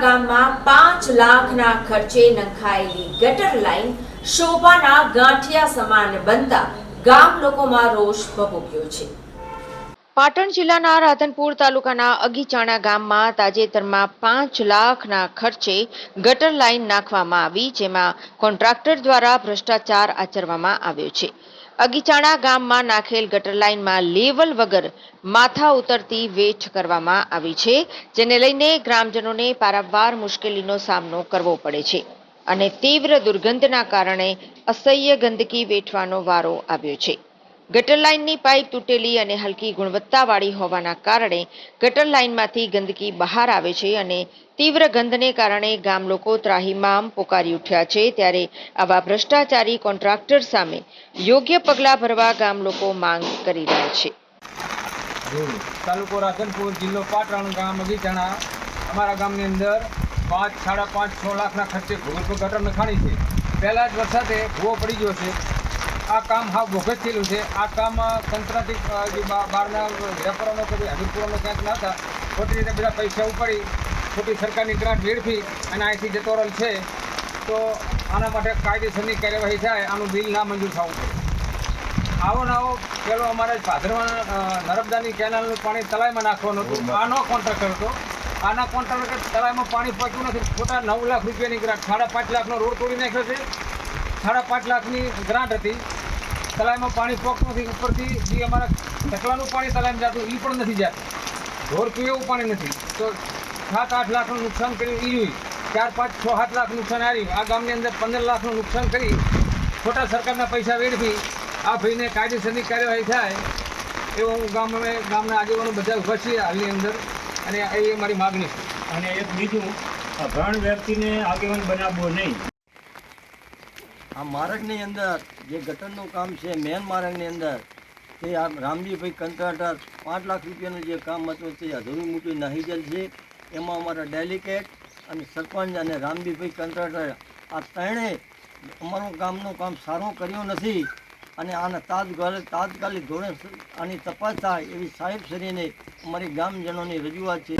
ગામમાં પાંચ લાખના ખર્ચે નંખાયેલી ગટર લાઈન શોભાના ગાંઠિયા સમાન બનતા ગામ લોકોમાં રોષ ભભૂક્યો છે. પાટણ જિલ્લાના રાધનપુર તાલુકાના અગીચાણા ગામમાં તાજેતરમાં પાંચ લાખના ખર્ચે ગટર લાઈન નાખવામાં આવી, જેમાં કોન્ટ્રાક્ટર દ્વારા ભ્રષ્ટાચાર આચરવામાં આવ્યો છે. અગીચાણા ગામમાં નાખેલ ગટર લાઇનમાં લેવલ વગર માથા ઉતરતી વેચ કરવામાં આવી છે, જેને લઈને ગ્રામજનોને પારાવાર મુશ્કેલીનો સામનો કરવો પડે છે અને તીવ્ર દુર્ગંધના કારણે અસહ્ય ગંદકી વેઠવાનો વારો આવ્યો છે. ગટર લાઇનની પાઇપ તૂટેલી અને હલકી ગુણવત્તાવાળી હોવાના કારણે ગટર લાઇનમાંથી ગંદકી બહાર આવે છે અને તીવ્ર ગંધને કારણે ગામ લોકો ત્રાહિમામ પોકારી ઉઠ્યા છે ત્યારે આવા ભ્રષ્ટાચારી કોન્ટ્રાક્ટર સામે યોગ્ય પગલાં ભરવા ગામ લોકો માંગ કરી રહ્યા છે. તાલુકો રાધનપુર, જિલ્લો પાટણ ગામ અગીચાણા અમારા ગામની અંદર પાંચ, સાડા પાંચ, છ લાખના ખર્ચે ગટર નખાણી છે. પહેલાં જ વરસાદે ભૂવો પડી ગયો છે. આ કામ હા બોગસ થયેલું છે. આ કામ તંત્રથી જે બહારના વેપારોનો કે હજુરપુરોનો ક્યાંક ના હતા ખોટી રીતે બધા પૈસા ઉપાડી ખોટી સરકારની ગ્રાન્ટ વેડફી અને અહીંથી જતો રહેલ છે તો આના માટે કાયદેસરની કાર્યવાહી થાય આનું બિલ ના મંજૂર થવું પડે. આવો ના આવો પેલો અમારે ભાદરવા નર્મદાની કેનાલનું પાણી તલાઈમાં નાખવાનું હતું. આનો કોન્ટ્રાક્ટર હતો. આના કોન્ટ્રાક્ટર તલાઈમાં પાણી પહોંચ્યું નથી. ખોટા નવ લાખ રૂપિયાની ગ્રાન્ટ સાડા પાંચ લાખનો રોડ તોડી નાખ્યો છે. સાડા પાંચ લાખની ગ્રાન્ટ હતી. તલાઈમાં પાણી પોક નથી, ઉપરથી જે અમારા ઢકલાનું પાણી તલાઈમાં જતું એ પણ નથી જતું. ઢોર પીવે એવું પાણી નથી. તો સાત, આઠ લાખનું નુકસાન કર્યું એ જોઈ ચાર, પાંચ, છ, સાત લાખ નુકસાન આવ્યું. આ ગામની અંદર પંદર લાખનું નુકસાન કરી ખોટા સરકારના પૈસા વેડફી આ ભાઈને કાયદેસરની કાર્યવાહી થાય એવું હું ગામ ગામના આગેવાનો બધા ઊભા છીએ હાલની અંદર અને એ મારી માગણી છે. અને એક બીજું અભણ વ્યક્તિને આગેવાન બનાવવો નહીં. આ માર્ગની અંદર જે ગટરનું કામ છે મેન માર્ગની અંદર, તે આ રામજીભાઈ કંટ્રાક્ટર પાંચ લાખ રૂપિયાનું જે કામ હતું તે અધૂરું મોટું નાહીજલ છે. એમાં અમારા ડેલિકેટ અને સરપંચ અને રામજીભાઈ કંટ્રાક્ટર આ ત્રણેય અમારું ગામનું કામ સારું કર્યું નથી અને આના તાત્કાલિક તાત્કાલિક ધોરણે આની તપાસ થાય એવી સાહેબ શ્રીને અમારી ગામજનોની રજૂઆત છે.